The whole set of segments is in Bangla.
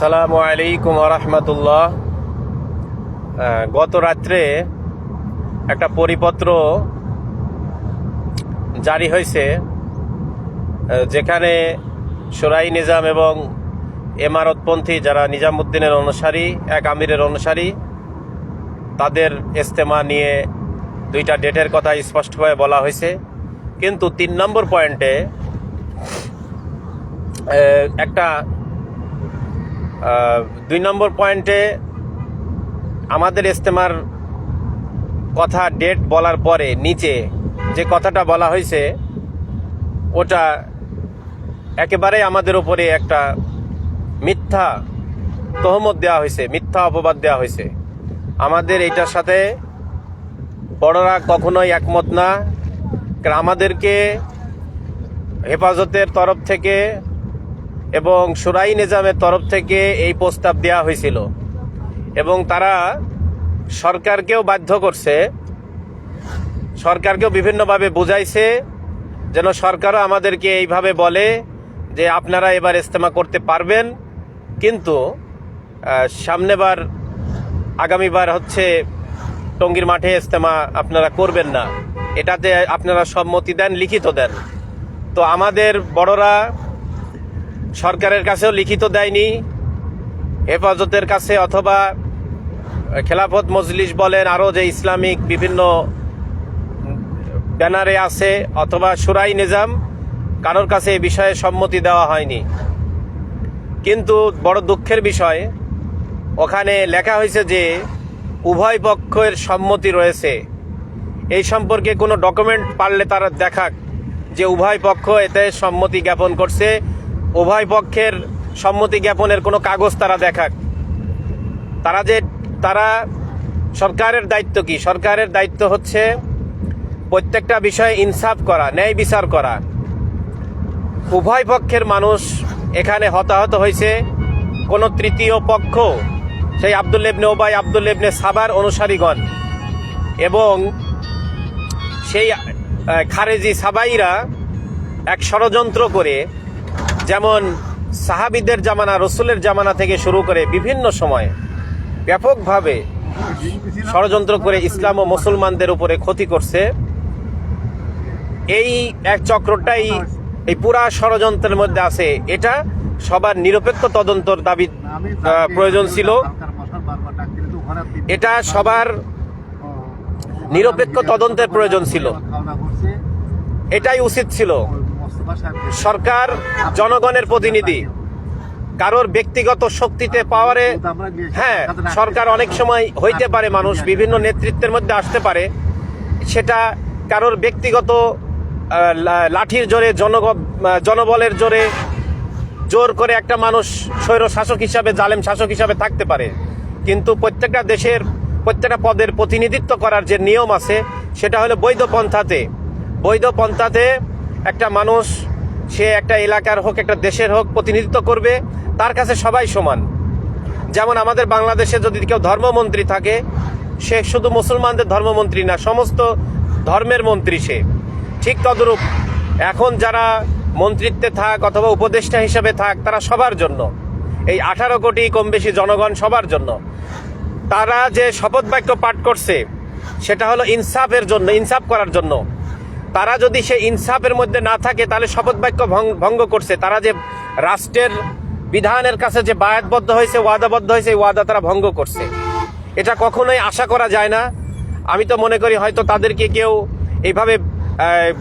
আসসালামু আলাইকুম রহমতুল্লাহ। গত রাত্রে একটা পরিপত্র জারি হয়েছে যেখানে সোরাই নিজাম এবং এমারতপন্থী যারা নিজামুদ্দিনের অনুসারী, এক আমিরের অনুসারী, তাদের ইস্তেমা নিয়ে দুইটা ডেটের কথা স্পষ্টভাবে বলা হয়েছে। কিন্তু তিন নম্বর পয়েন্টে একটা দুই নম্বর পয়েন্টে আমাদের ইস্তেমার কথা ডেট বলার পরে নিচে যে কথাটা বলা হয়েছে, ওটা একেবারে আমাদের উপরে একটা মিথ্যা তহমত দেওয়া হয়েছে, মিথ্যা অপবাদ দেওয়া হয়েছে। আমাদের এইটার সাথে বড়রা কখনোই একমত না। আমাদেরকে হেফাজতের তরফ থেকে এবং সুরাই নিজামের তরফ থেকে এই প্রস্তাব দেওয়া হয়েছিল। এবং তারা সরকারকেও বাধ্য করছে, সরকারকেও বিভিন্নভাবে বুঝাইছে, যেন সরকারও আমাদেরকে এইভাবে বলে যে আপনারা এবার ইস্তেমা করতে পারবেন। কিন্তু সামনেবার, আগামীবার হচ্ছে টঙ্গীর মাঠে ইস্তেমা আপনারা করবেন না। এটাতে আপনারা সম্মতি দেন, লিখিত দেন। তো আমাদের বড়রা সরকারের কাছেও লিখিত দেয়নি। হেফাজতের কাছে অথবা খেলাফত মজলিস বলেন, আরও যে ইসলামিক বিভিন্ন ব্যানারে আছে অথবা সুরাই নিজাম, কারোর কাছে এই বিষয়ে সম্মতি দেওয়া হয়নি। কিন্তু বড় দুঃখের বিষয়, ওখানে লেখা হয়েছে যে উভয় পক্ষের সম্মতি রয়েছে। এই সম্পর্কে কোনো ডকুমেন্ট পারলে তারা দেখাক যে উভয় পক্ষ এতে সম্মতি জ্ঞাপন করছে উভয় পক্ষের সম্মতি জ্ঞাপনের কোনো কাগজ তারা দেখাক। তারা যে, তারা সরকারের দায়িত্ব কি? সরকারের দায়িত্ব হচ্ছে প্রত্যেকটা বিষয়ে ইনসাফ করা, ন্যায় বিচার করা। উভয় পক্ষের মানুষ এখানে হতাহত হয়েছে। কোনো তৃতীয় পক্ষ, সেই আবদুল্লেবনে ওবাই আবদুল্লেবনে সাবার অনুসারীগণ এবং সেই খারেজি সাবাইরা এক ষড়যন্ত্র করে যেমন সাহাবিদের জামানা, রসুলের জামানা থেকে শুরু করে বিভিন্ন সময় ব্যাপকভাবে ষড়যন্ত্র করে ইসলাম ও মুসলমানদের উপরে ক্ষতি করছে। এই এক চক্রটাই এই পুরা ষড়যন্ত্রের মধ্যে আছে। এটা সবার নিরপেক্ষ তদন্তর দাবি প্রয়োজন ছিল। এটা সবার নিরপেক্ষ তদন্তের প্রয়োজন ছিল। এটাই উচিত ছিল। সরকার, জনগণের প্রতিনিধি। কারোর ব্যক্তিগত শক্তিতে পাওয়ারে হ্যাঁ সরকার অনেক সময় হইতে পারে, মানুষ বিভিন্ন নেতৃত্বের মধ্যে আসতে পারে। সেটা কারোর ব্যক্তিগত লাঠির জোরে, জনগ জনবলের জোরে জোর করে একটা মানুষ স্বৈর শাসক হিসাবে, জালেম শাসক হিসাবে থাকতে পারে। কিন্তু প্রত্যেকটা দেশের, প্রত্যেকটা পদের প্রতিনিধিত্ব করার যে নিয়ম আছে, সেটা হলো বৈধ পন্থাতে। বৈধ পন্থাতে একটা মানুষ, সে একটা এলাকার হোক, একটা দেশের হোক, প্রতিনিধিত্ব করবে, তার কাছে সবাই সমান। যেমন আমাদের বাংলাদেশে যদি কেউ ধর্মমন্ত্রী থাকে, সে শুধু মুসলমানদের ধর্মমন্ত্রী না, সমস্ত ধর্মের মন্ত্রী সে। ঠিক তদরূপ, এখন যারা মন্ত্রিত্বে থাক অথবা উপদেষ্টা হিসেবে থাক, তারা সবার জন্য। এই আঠারো কোটি কম বেশি জনগণ সবার জন্য। তারা যে শপথ বাক্য পাঠ করছে, সেটা হলো ইনসাফের জন্য, ইনসাফ করার জন্য। তারা যদি সে ইনসাফের মধ্যে না থাকে, তাহলে শপথ বাক্য ভঙ্গ করছে। তারা যে রাষ্ট্রের বিধানের কাছে যে বায়াতবদ্ধ হয়েছে, ওয়াদাবদ্ধ হয়েছে ওয়াদা তারা ভঙ্গ করছে। এটা কখনোই আশা করা যায় না। আমি তো মনে করি হয়তো তাদেরকে কেউ এইভাবে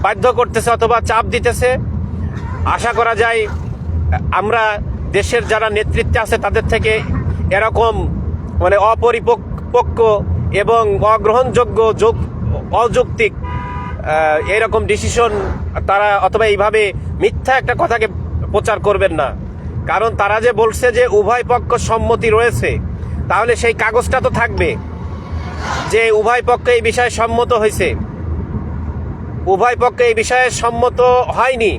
বাধ্য করতেছে অথবা চাপ দিতেছে। আশা করা যায়, আমরা দেশের যারা নেতৃত্বে আছে, তাদের থেকে এরকম মানে অপরিপক্ক এবং অগ্রহণযোগ্য যোগ, অযৌক্তিক এরকম ডিসিশন তারা অথবা এইভাবে মিথ্যা একটা কথাকে প্রচার করবেন না। কারণ তারা যে বলছে যে উভয় পক্ষ সম্মতি রয়েছে, তাহলে সেই কাগজটা তো থাকবে যে উভয় পক্ষ এই বিষয়ে সম্মত হয়েছে। উভয় পক্ষে এই বিষয়ে সম্মত হয়নি।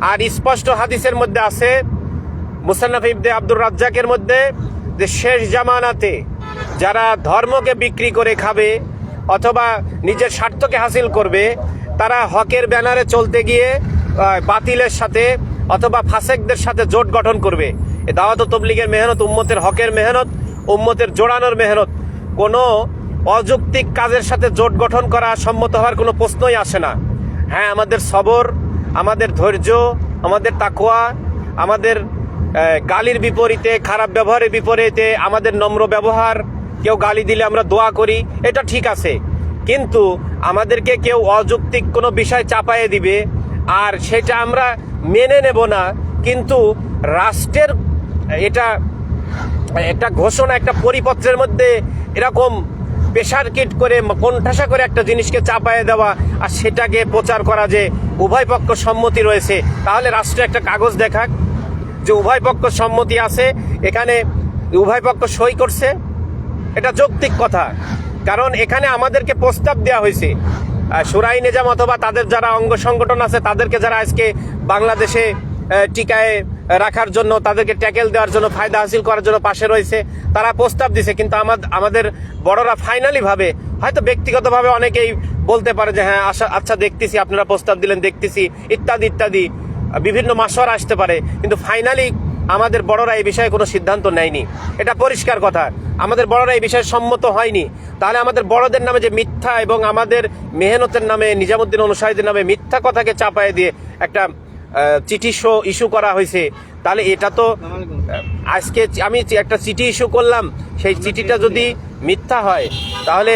আর স্পষ্ট হাদিসের মধ্যে আছে, মুসান্নাফ ইবদে আব্দুর রাজ্জাকের মধ্যে যে শেষ জামানাতে যারা ধর্মকে বিক্রি করে খাবে অথবা নিজের স্বার্থকে হাসিল করবে, তারা হকের ব্যানারে চলতে গিয়ে বাতিলের সাথে অথবা ফাসেকদের সাথে জোট গঠন করবে। এ দাওয়াত তবলিগের মেহনত, উম্মতের হকের মেহনত, উম্মতের জোড়ানোর মেহনত। কোনো অযৌক্তিক কাজের সাথে জোট গঠন করা সম্মত হওয়ার কোনো প্রশ্নই আসে না। হ্যাঁ আমাদের সবর, আমাদের ধৈর্য, আমাদের তাকোয়া আমাদের গালির বিপরীতে, খারাপ ব্যবহারের বিপরীতে, আমাদের নম্র ব্যবহার কেউ গালি দিলে আমরা দোয়া করি, এটা ঠিক আছে। কিন্তু আমাদেরকে কেউ অযৌক্তিক কোনো বিষয় চাপায়ে দিবে, আর সেটা আমরা মেনে নেব না। কিন্তু রাষ্ট্রের এটা, একটা ঘোষণা, একটা পরিপত্রের মধ্যে এরকম প্রেশার কিট করে, কোণঠাসা করে একটা জিনিসকে চাপায়ে দেওয়া, আর সেটাকে প্রচার করা যে উভয় পক্ষ সম্মতি রয়েছে, তাহলে রাষ্ট্র একটা কাগজ দেখাক। যে উভয় পক্ষ সম্মতি আছে, এখানে উভয় পক্ষ সই করছে। এটা যৌক্তিক কথা। কারণ এখানে আমাদেরকে প্রস্তাব দেওয়া হয়েছে। সুরাই নিজাম অথবা তাদের যারা অঙ্গ সংগঠন আছে, তাদেরকে যারা আজকে বাংলাদেশে টিকায় রাখার জন্য, তাদেরকে ট্যাকেল দেওয়ার জন্য, ফায়দা হাসিল করার জন্য পাশে রয়েছে, তারা প্রস্তাব দিছে। কিন্তু আমাদ- আমাদের বড়রা ফাইনালি ভাবে, হয়তো ব্যক্তিগতভাবে অনেকেই বলতে পারে যে হ্যাঁ আশা আচ্ছা দেখতেছি, আপনারা প্রস্তাব দিলেন, দেখতেছি, ইত্যাদি ইত্যাদি। বিভিন্ন মাসর আসতে পারে, কিন্তু ফাইনালি আমাদের বড়রা এই বিষয়ে কোনো সিদ্ধান্ত নেয়নি। এটা পরিষ্কার কথা। আমাদের বড়রা এই বিষয়ে সম্মত হয়নি। তাহলে আমাদের বড়দের নামে যে মিথ্যা এবং আমাদের মেহনতের নামে, নিজামুদ্দিন অনুসারীদের নামে মিথ্যা কথাকে চাপায় দিয়ে একটা চিঠি শো ইস্যু করা হয়েছে, তাহলে এটা তো আজকে আমি একটা চিঠি ইস্যু করলাম, সেই চিঠিটা যদি মিথ্যা হয়, তাহলে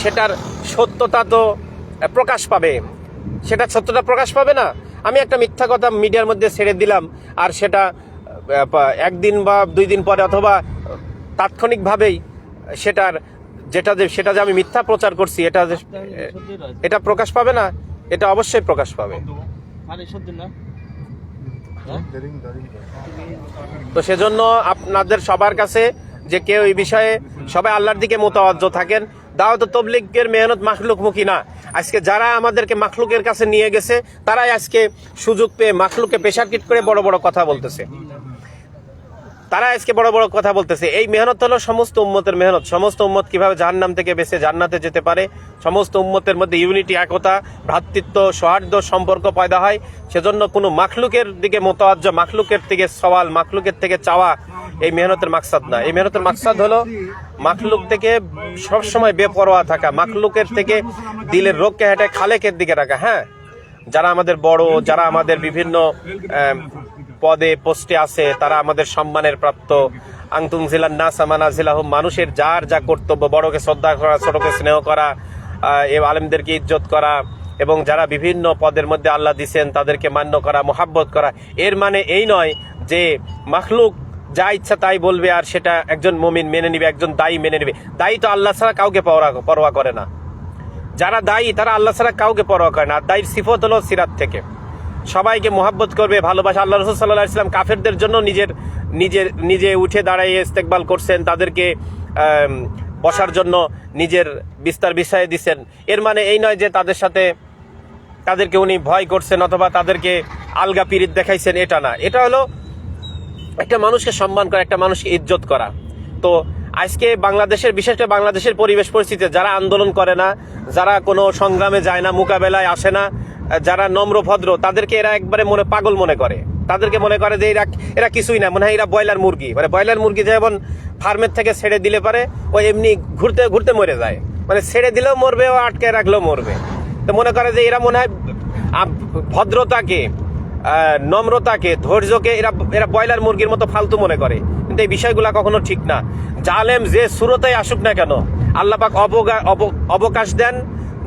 সেটার সত্যতা তো প্রকাশ পাবে। সেটা সত্যতা প্রকাশ পাবে না? আমি একটা মিথ্যা কথা মিডিয়ার মধ্যে ছেড়ে দিলাম আর সেটা একদিন বা দুই দিন পরে অথবা তাৎক্ষণিকভাবেই সেটার যেটা যে সেটা যে আমি মিথ্যা প্রচার করছি এটা যে এটা প্রকাশ পাবে না? এটা অবশ্যই প্রকাশ পাবে। সত্যি না? তো সেজন্য আপনাদের সবার কাছে যে কেউ এই বিষয়ে সবাই আল্লাহর দিকে মোতাবজ্জ থাকেন দাওয়াত তবলিগের মেহনত মাখলুকমুখী না। আজকে যারা আমাদেরকে মাখলুকের কাছে নিয়ে গেছে, তারাই আজকে সুযোগ পেয়ে মাখলুকে প্রেশার কিট করে বড় বড় কথা বলতেছে। তারা আজকে বড় বড় কথা বলতেছে। এই মেহনত হলো সমস্ত উম্মতের মেহনত। সমস্ত উম্মত কীভাবে জাহান্নাম থেকে বেঁচে জান্নাতে যেতে পারে? সমস্ত উম্মতের মধ্যে ইউনিটি, একতা, ভ্রাতৃত্ব, সৌহার্দ্য, সম্পর্ক পয়দা হয়। সেজন্য কোনো মাখলুকের দিকে মোতাবজ্জ মাখলুকের থেকে সওয়াল, মাখলুকের থেকে চাওয়া, এই মেহনতের মাকসাদ না। এই মেহনতের মাকসাদ হলো মাখলুক থেকে সবসময় বেপরোয়া থাকা, মাখলুকের থেকে দিলের রোগকে হেঁটে খালেকের দিকে রাখা হ্যাঁ? যারা আমাদের বড়, যারা আমাদের বিভিন্ন পদে, পোস্টে আছে, তারা আমাদের সম্মানের প্রাপ্ত। আংতুং জিলান না সামানা জিলাহুম মানুষের যার যা কর্তব্য, বড়কে শ্রদ্ধা করা, ছোটকে স্নেহ করা এ আলেমদেরকে ইজ্জত করা, এবং যারা বিভিন্ন পদের মধ্যে আল্লাহ দিছেন, তাদেরকে মান্য করা, মোহাব্বত করা, এর মানে এই নয় যে মাখলুক যা ইচ্ছা তাই বলবে আর সেটা একজন মমিন মেনে নিবে, একজন দায়ী মেনে নিবে। দায়ী তো আল্লাহ ছাড়া কাউকে পরোয়া- করে না। যারা দায়ী, তারা আল্লাহ ছাড়া কাউকে পরোয়া করে না। আর দায়ীর সিফত হলো সিরাত থেকে। সবাইকে মোহাব্বত করবে, ভালোবাসা। আল্লাহ রসুল সাল্লাহ ইসলাম কাফেরদের জন্য নিজের নিজের, নিজে উঠে দাঁড়াইয়ে ইস্তেকবাল করছেন, তাদেরকে বসার জন্য নিজের বিস্তার বিষয়ে দিচ্ছেন এর মানে এই নয় যে তাদের সাথে তাদেরকে উনি ভয় করছেন অথবা তাদেরকে আলগা পিরিত দেখাইছেন, এটা না। এটা হলো একটা মানুষকে সম্মান করা, একটা মানুষকে ইজ্জত করা। তো আজকে বাংলাদেশের, বিশেষ করে বাংলাদেশের পরিবেশ পরিস্থিতিতে যারা আন্দোলন করে না, যারা কোনো সংগ্রামে যায় না, মোকাবেলায় আসে না, যারা নম্র ভদ্র, তাদেরকে এরা একবারে মনে, পাগল মনে করে। তাদেরকে মনে করে যে এরা এরা কিছুই না, মনে হয় এরা ব্রয়লার মুরগি। মানে ব্রয়লার মুরগি যেমন ফার্মের থেকে ছেড়ে দিলে পারে, ও এমনি ঘুরতে ঘুরতে মরে যায়। মানে ছেড়ে দিলেও মরবে, ও আটকে রাখলেও মরবে। তো মনে করে যে এরা মনে হয় ভদ্রতাকে নম্রতাকে, ধৈর্যকে, এরা এরা ব্রয়লার মুরগির মতো ফালতু মনে করে। কিন্তু এই বিষয়গুলা কখনো ঠিক না। জালেম যে সুরতেই আসুক না কেন, আল্লাপাক অবকাশ দেন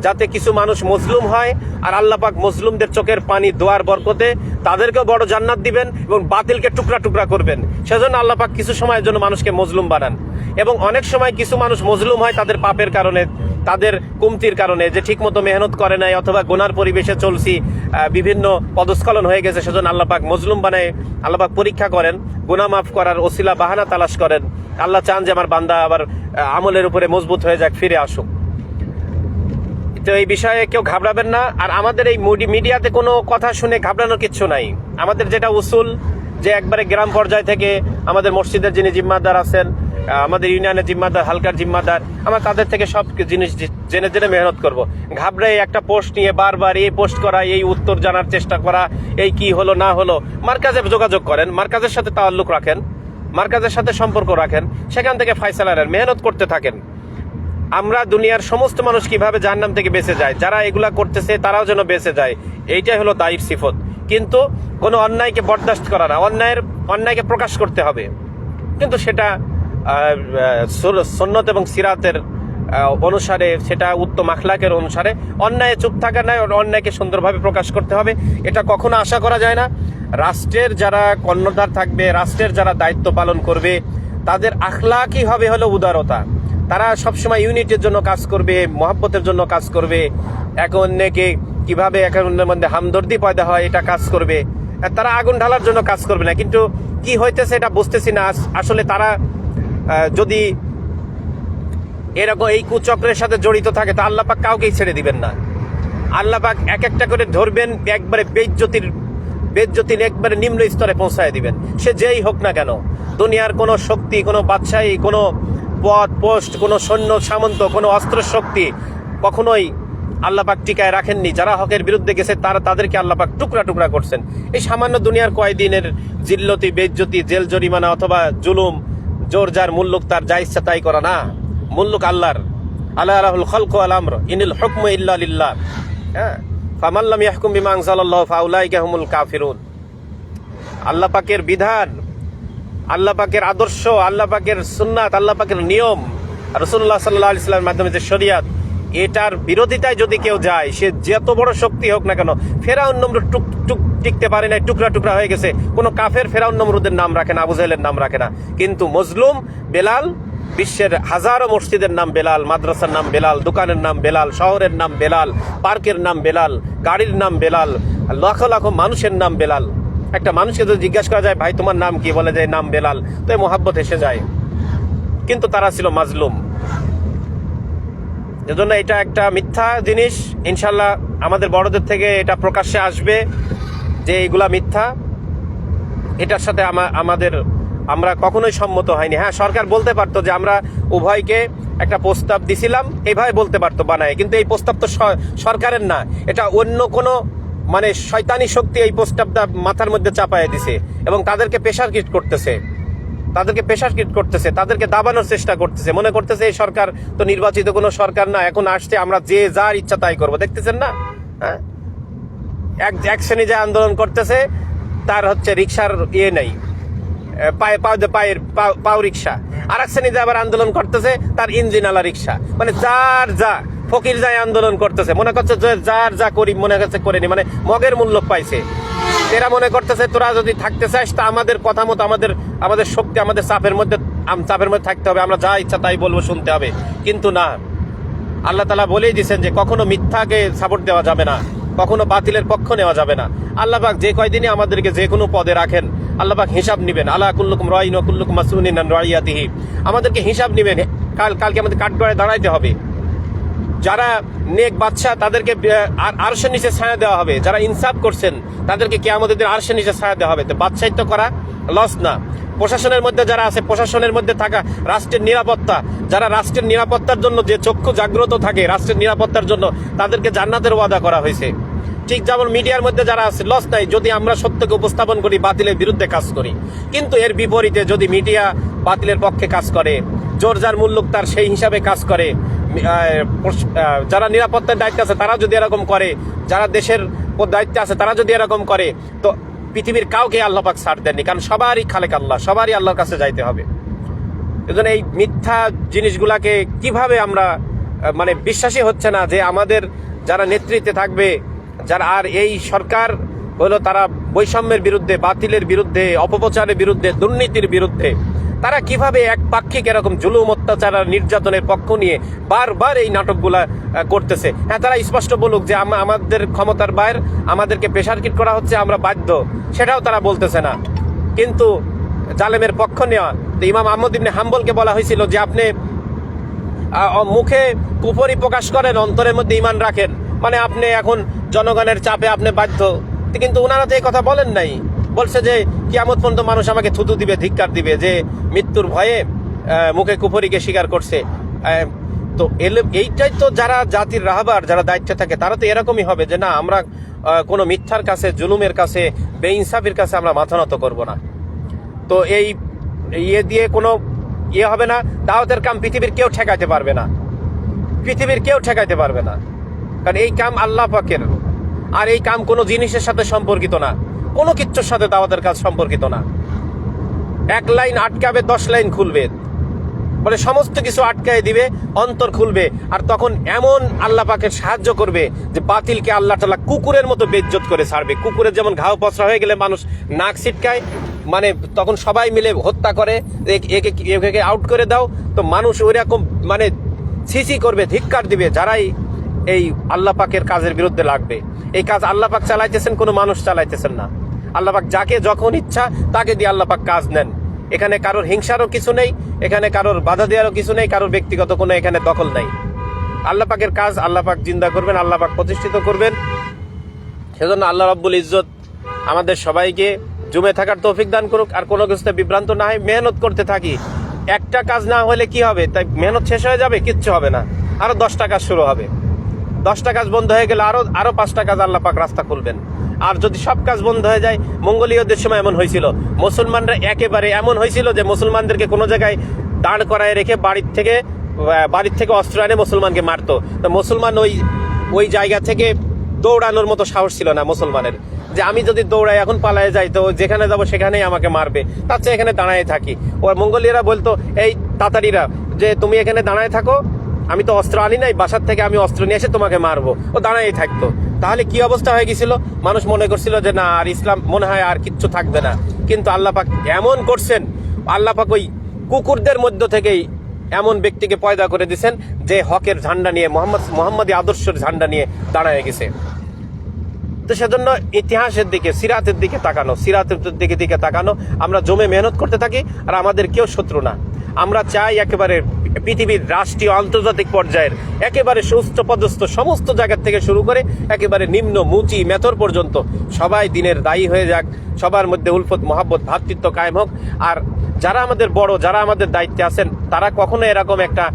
যাতে কিছু মানুষ মজলুম হয়, আর আল্লাপাক মজলুমদের চোখের পানি দোয়ার বরকতে তাদেরকেও বড় জান্নাত দিবেন এবং বাতিলকে টুকরা টুকরা করবেন। সেজন্য আল্লাপাক কিছু সময়ের জন্য মানুষকে মজলুম বানান। এবং অনেক সময় কিছু মানুষ মজলুম হয় তাদের পাপের কারণে তাদের কমতির কারণে যে ঠিকমতো মেহনত করে নাই অথবা গোনার পরিবেশে চলছি বিভিন্ন পদস্খলন হয়ে গেছে, সেজন্য আল্লাপাক মজলুম বানায়, আল্লাপাক পরীক্ষা করেন গুনাহ মাফ করার ওসিলা বাহানা তালাশ করেন। আল্লাহ চান যে আমার বান্দা আবার আমলের উপরে মজবুত হয়ে যাক, ফিরে আসুক। তো এই বিষয়ে কেউ ঘাবড়াবেন না, আর আমাদের এই মুডি- মিডিয়াতে কোনো কথা শুনে ঘাবড়ানোর কিচ্ছু নাই। আমাদের যেটা উসুল, যে একবারে গ্রাম পর্যায় থেকে আমাদের মসজিদের যিনি জিম্মাদার আছেন আমাদের ইউনিয়নের জিম্মাদার, হালকার জিম্মাদার, আমরা তাদের থেকে সব জিনিস জেনে জেনে মেহনত করব। ঘাবড়ে একটা পোস্ট নিয়ে বারবার এই পোস্ট করা, এই উত্তর জানার চেষ্টা করা, এই কি হলো, না হলো, মার্কাজে যোগাযোগ করেন, মার্কাজের সাথে তাল্লুক রাখেন, মার্কাজের সাথে সম্পর্ক রাখেন, সেখান থেকে ফাইসালা নেন মেহনত করতে থাকেন। আমরা দুনিয়ার সমস্ত মানুষ কীভাবে জাহান্নাম থেকে বেঁচে যায়, যারা এগুলা করতেছে তারাও যেন বেঁচে যায়, এইটাই হলো দায়ীর সিফত। কিন্তু কোনো অন্যায়কে বরদাস্ত করা না, অন্যায়ের, অন্যায়কে প্রকাশ করতে হবে। কিন্তু সেটা সুন্নত এবং সিরাতের অনুসারে সেটা উত্তম আখলাকের অনুসারে। অন্যায় চুপ থাকা নয় অন্যায়কে সুন্দরভাবে প্রকাশ করতে হবে। এটা কখনো আশা করা যায় না। রাষ্ট্রের যারা কর্ণধার থাকবে, রাষ্ট্রের যারা দায়িত্ব পালন করবে, তাদের আখলাকই হবে হলো উদারতা। তারা সবসময় ইউনিটের জন্য কাজ করবে, মহাব্বতের জন্য কাজ করবে। একে অন্যকে কীভাবে একে অন্যের মধ্যে হামদর্দি পয়দা হয়, এটা কাজ করবে। তারা আগুন ঢালার জন্য কাজ করবে না। কিন্তু কি হইতেছে এটা বুঝতেছি না। আসলে তারা যদি এরকম এই কুচক্রের সাথে জড়িত থাকে, তা আল্লাপাক কাউকেই ছেড়ে দিবেন না। আল্লাপাক এক একটা করে ধরবেন, একবারে বেজ্যোতির বেজ্যোতির একবারে নিম্ন স্তরে পৌঁছায় দিবেন। সে যেই হোক না কেন, দুনিয়ার কোনো শক্তি, কোনো বাদশাহী, কোনো পদ পোস্ট, কোনো সৈন্য, সামন্ত, কোনো অস্ত্র শক্তি কখনোই আল্লাপাক টিকায় রাখেননি। যারা হকের বিরুদ্ধে গেছে, তারা তাদেরকে আল্লাপাক টুকরা টুকরা করছেন। এই সামান্য দুনিয়ার কয়দিনের জিল্লতি, বেজ্জতি, জেল জরিমানা অথবা জুলুম জোর যার মুল্লুক তার যা ইচ্ছা তাই করা না। মুল্লুক আল্লাহর। আল্লাহ রাহুল খলক আল আমর। ইনিল হুকম ইল্লা হ্যাঁ? ফামাল্লাম ইয়াহকুম বিমা আনজালাল্লাহু ফাউলাইকা হুমুল কাফিরুন। আল্লাহ বিধান, আল্লাহ পাকের আদর্শ, আল্লাহ পাকের সুন্নাত, আল্লাহ পাকের নিয়ম রসুল্লাহ সাল্লাহ ইসলামের মাধ্যমে যে শরিয়াত, এটার বিরোধিতায় যদি কেউ যায়, সে যত বড় শক্তি হোক না কেন, ফেরাউন নমরুদ টুক টুক টিকতে পারে না টুকরা টুকরা হয়ে গেছে। কোনো কাফের ফেরাউন নমরুদের নাম রাখে না, আবু জাহেলের নাম রাখে না। কিন্তু মজলুম বেলাল, বিশ্বের হাজারো মসজিদের নাম বেলাল, মাদ্রাসার নাম বেলাল, দোকানের নাম বেলাল, শহরের নাম বেলাল, পার্কের নাম বেলাল, গাড়ির নাম বেলাল, লাখো লাখো মানুষের নাম বেলাল। একটা মানুষকে যদি জিজ্ঞাসা করা যায়, ভাই, তোমার নাম কি? বলে যায় নাম বেলাল। তো এই মোহাব্বত এসে যায়। কিন্তু তারা ছিল মাজলুম। এজন্য এটা একটা মিথ্যা জিনিস। ইনশাল্লাহ আমাদের বড়দের থেকে এটা প্রকাশ্যে আসবে। যে এইগুলা মিথ্যা, এটার সাথে আমা- আমাদের, আমরা কখনোই সম্মত হয়নি। হ্যাঁ সরকার বলতে পারতো যে আমরা উভয়কে একটা প্রস্তাব দিছিলাম, এইভাবে বলতে পারতো বানায়। কিন্তু এই প্রস্তাব তো সরকারের না। এটা অন্য কোনো মানে শয়তানি শক্তি এই প্রস্তাবটা মাথার মধ্যে চাপায় দিছে এবং তাদেরকে প্রেশার কিট করতেছে। তাদেরকে প্রেশার কিট করতেছে, তাদেরকে দাবানোর চেষ্টা করতেছে। মনে করতেছে এই সরকার তো নির্বাচিত কোনো সরকার না, এখন আসছে, আমরা যে যার ইচ্ছা তাই করব। দেখতেছেন না? হ্যাঁ? এক এক শ্রেণি যে আন্দোলন করতেছে, তার হচ্ছে রিক্সার ইয়ে নেই। পায়ে পাও পায়ের পাও- রিক্সা আর এক শ্রেণীতে আবার আন্দোলন করতেছে, তার ইঞ্জিন আলা রিক্সা মানে যার যা, ফকির যাই আন্দোলন করতেছে, মনে করছে যে যার যা করি মনে করছে করে নি মানে মগের মূল্য পাইছে। এরা মনে করতেছে, তোরা যদি থাকতে চাস, তা আমাদের কথা মতো, আমাদের আমাদের শক্তি, আমাদের চাপের মধ্যে চাপের মধ্যে থাকতে হবে। আমরা যা ইচ্ছা তাই বলব, শুনতে হবে। কিন্তু না। আল্লাহ তালা বলেই দিয়েছেন যে কখনো মিথ্যাকে সাপোর্ট দেওয়া যাবে না। কখনো বাতিলের পক্ষ নেওয়া যাবে না। আল্লাহবাক যে কয়দিনই আমাদেরকে যে কোনো পদে রাখেন, আল্লাহবাক হিসাব নিবেন। আল্লাহ কুল্লুকুম রাইন কুল্লুকুম মাসুনিন রাইয়াতিহি। আমাদেরকে হিসাব নিবেন। কাল, কালকে আমাদের কাঠগড়ায় দাঁড়াইতে হবে। যারা নেক বাচ্চা তাদেরকে আর, আরশের নিচে ছায়া দেওয়া হবে। যারা ইনসাফ করছেন, তাদেরকে কেয়ামতের দিন আরশের নিচে ছায়া দেওয়া হবে। তো বাদশাহিত্য করা লস না। প্রশাসনের মধ্যে যারা আছে, প্রশাসনের মধ্যে থাকা রাষ্ট্রের নিরাপত্তা, যারা রাষ্ট্রের নিরাপত্তার জন্য যে চক্ষু জাগ্রত থাকে, রাষ্ট্রের নিরাপত্তার জন্য তাদেরকে জান্নাতের ওয়াদা করা হয়েছে। ঠিক যেমন মিডিয়ার মধ্যে যারা আছে লস নাই, যদি আমরা সত্যকে উপস্থাপন করি, বাতিলের বিরুদ্ধে কাজ করি। কিন্তু এর বিপরীতে যদি মিডিয়া বাতিলের পক্ষে কাজ করে, জোর যার মূল্যক তার সেই হিসাবে কাজ করে যারা নিরাপত্তার দায়িত্বে আছে, তারা যদি এরকম করে, যারা দেশের দায়িত্বে আছে, তারা যদি এরকম করে, তো পৃথিবীর কাউকে আল্লাহ পাক ছাড় দেননি, কারণ সবারই খালেক আল্লাহ, সবারই আল্লাহর কাছে যাইতে হবে। এজন্য এই মিথ্যা জিনিসগুলাকে কীভাবে আমরা মানে বিশ্বাসই হচ্ছে না যে আমাদের যারা নেতৃত্বে থাকবে, যারা আর এই সরকার হলো তারা বৈষম্যের বিরুদ্ধে, বাতিলের বিরুদ্ধে, অপপ্রচারের বিরুদ্ধে, দুর্নীতির বিরুদ্ধে তারা কীভাবে এক পাক্ষিক এরকম জুলুম, অত্যাচার আর নির্যাতনের পক্ষ নিয়ে বারবার এই নাটকগুলা করতেছে? হ্যাঁ তারা স্পষ্ট বলুক যে আমাদের ক্ষমতার বাইর আমাদেরকে প্রেশার কিট করা হচ্ছে, আমরা বাধ্য। সেটাও তারা বলতেছে না। কিন্তু জালেমের পক্ষ নেওয়া, তো ইমাম আহমদ ইবনে হাম্বলকে বলা হয়েছিল যে আপনি মুখে কুফরি প্রকাশ করেন, অন্তরের মধ্যে ইমান রাখেন। মানে আপনি এখন জনগণের চাপে আপনি বাধ্য। কিন্তু ওনারা তো এই কথা বলেন নাই। বলছে যে কিয়ামত পর্যন্ত মানুষ আমাকে থুতু দিবে, ধিক্কার দিবে যে মৃত্যুর ভয়ে মুখে কুফরিকে স্বীকার করছে। তো এইটাই তো যারা জাতির রাহবার, যারা দায়িত্বে থাকে, তারা তো এরকমই হবে যে না, আমরা কোনো মিথ্যার কাছে, জুলুমের কাছে, বেইনসাফির কাছে আমরা মাথা নত করব না। তো এই ইয়ে দিয়ে কোনো ইয়ে হবে না, দাওয়াতের কাম পৃথিবীর কেউ ঠেকাইতে পারবে না। পৃথিবীর কেউ ঠেকাইতে পারবে না। কারণ এই কাম আল্লাহ পাকের। আর এই কাম কোনো জিনিসের সাথে সম্পর্কিত না। কোনো কিচ্ছুর সাথে দাওয়াতের কাজ সম্পর্কিত না। এক লাইন আটকাবে, দশ লাইন খুলবে। বলে সমস্ত কিছু আটকায় দিবে, অন্তর খুলবে। আর তখন এমন আল্লাহ পাকে সাহায্য করবে যে বাতিলকে আল্লাহ তালা কুকুরের মতো বেজ্জত করে ছাড়বে। কুকুরের যেমন ঘাও পচরা হয়ে গেলে মানুষ নাক ছিটকায় মানে তখন সবাই মিলে হত্যা করে, একে একে আউট করে দাও। তো মানুষ ওই রকম মানে ছিছি করবে, ধিক্কার দিবে, যারাই এই আল্লাহ পাকের কাজের বিরুদ্ধে লাগবে। এই কাজ আল্লাহ পাক চালাইতেছেন, কোনো মানুষ চালাইতেছেন না। আল্লাহ পাক যাকে যখন ইচ্ছা তাকে দিয়ে আল্লাহ পাক কাজ নেন। এখানে কারোর হিংসারও কিছু নেই, এখানে কারোর বাধা দেওয়ারও কিছু নেই, কারোর ব্যক্তিগত কোনো এখানে দখল নেই। আল্লাহ পাকের কাজ আল্লাহ পাক জিন্দা করবেন আল্লাহ পাক প্রতিষ্ঠিত করবেন। সেজন্য আল্লাহ রাব্বুল ইজ্জত আমাদের সবাইকে জমে থাকার তৌফিক দান করুক, আর কোনো কিছুতে বিভ্রান্ত না হয় মেহনত করতে থাকি। একটা কাজ না হলে কি হবে? তাই মেহনত শেষ হয়ে যাবে, কিচ্ছু হবে না। আরও দশটা কাজ শুরু হবে। দশটা কাজ বন্ধ হয়ে গেলে আরও আরও পাঁচটা কাজ আল্লাহ পাক রাস্তা খুলবেন। আর যদি সব কাজ বন্ধ হয়ে যায়, মঙ্গলীয়দের সময় এমন হয়েছিল। মুসলমানরা একেবারে এমন হয়েছিল যে মুসলমানদেরকে কোনো জায়গায় দাঁড় করায় রেখে বাড়ির থেকে বাড়ির থেকে অস্ত্র এনে মুসলমানকে মারতো। তো মুসলমান ওই ওই জায়গা থেকে দৌড়ানোর মতো সাহস ছিল না মুসলমানের। যে আমি যদি দৌড়াই, এখন পালায় যাই, তো যেখানে যাব সেখানেই আমাকে মারবে। তার চেয়ে এখানে দাঁড়ায় থাকি। ও মঙ্গলীয়রা বলতো, এই তাতারিরা যে তুমি এখানে দাঁড়ায় থাকো, আমি তো অস্ত্র আনি নাই, বাসার থেকে আমি অস্ত্র নিয়ে এসে তোমাকে মারবো। ও দাঁড়াই থাকতো। তাহলে কি অবস্থা হয়ে গেছিল? মানুষ মনে করছিল যে, না, আর ইসলাম মনে হয় আর কিচ্ছু থাকবে না। কিন্তু আল্লাহ পাক এমন করছেন, আল্লাহ পাক ওই কুকুরদের মধ্য থেকেই এমন ব্যক্তিকে পয়দা করে দিয়েছেন যে হকের ঝান্ডা নিয়ে, মোহাম্মদ, মোহাম্মদী আদর্শের ঝান্ডা নিয়ে দাঁড়ায় গেছে। তো সেজন্য ইতিহাসের দিকে, সিরাতের দিকে তাকানো, সিরাতের দিকে দিকে তাকানো, আমরা জমে মেহনত করতে থাকি, আর আমাদের কেউ শত্রু না। আমরা চাই একেবারে পৃথিবীর রাষ্ট্রীয় আন্তর্জাতিক পর্যায়ের একেবারে সুস্থ পদস্থ সমস্ত জায়গার থেকে শুরু করে একেবারে নিম্ন মুচি মেথর পর্যন্ত সবাই দিনের দায়ী হয়ে যাক, সবার মধ্যে উলফত মহাব্বত ভ্রাতৃত্ব কায়েম হোক। আর যারা আমাদের বড়, যারা আমাদের দায়িত্বে আছেন, তারা কখনো এরকম একটা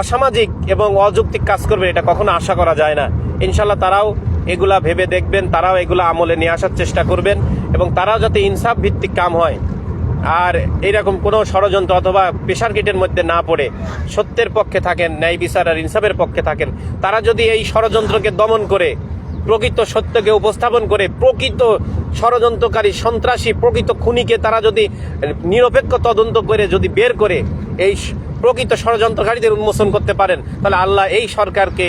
অসামাজিক এবং অযৌক্তিক কাজ করবে এটা কখনো আশা করা যায় না। ইনশাল্লাহ তারাও এগুলা ভেবে দেখবেন, তারাও এগুলা আমলে নিয়ে আসার চেষ্টা করবেন এবং তারাও যাতে ইনসাফ ভিত্তিক কাম হয়। আর এইরকম কোনো ষড়যন্ত্র অথবা প্রেশার কিটের মধ্যে না পড়ে সত্যের পক্ষে থাকেন, ন্যায় বিচার আর ইনসাফের পক্ষে থাকেন। তারা যদি এই ষড়যন্ত্রকে দমন করে, প্রকৃত সত্যকে উপস্থাপন করে, প্রকৃত ষড়যন্ত্রকারী সন্ত্রাসী, প্রকৃত খুনিকে তারা যদি নিরপেক্ষ তদন্ত করে, যদি বের করে, এই প্রকৃত ষড়যন্ত্রকারীদের উন্মোচন করতে পারেন, তাহলে আল্লাহ এই সরকারকে,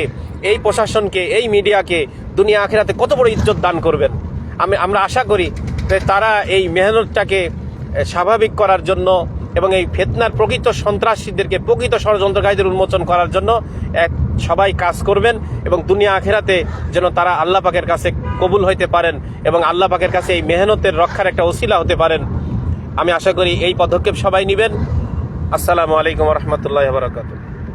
এই প্রশাসনকে, এই মিডিয়াকে দুনিয়া আখেরাতে কত বড় ইজ্জত দান করবেন। আমি আমরা আশা করি তারা এই মেহনতটাকে স্বাভাবিক করার জন্য এবং এই ফেতনার প্রকৃত সন্ত্রাসীদেরকে প্রকৃত ষড়যন্ত্রকারীদের উন্মোচন করার জন্য এক সবাই কাজ করবেন এবং দুনিয়া আখেরাতে যেন তারা আল্লাহ পাকের কাছে কবুল হইতে পারেন এবং আল্লাহ পাকের কাছে এই মেহনতের রক্ষার একটা ওসিলা হতে পারেন। আমি আশা করি এই পদক্ষেপ সবাই নেবেন। আসসালামু আলাইকুম রহমতুল্লাহ বারকাতুহ।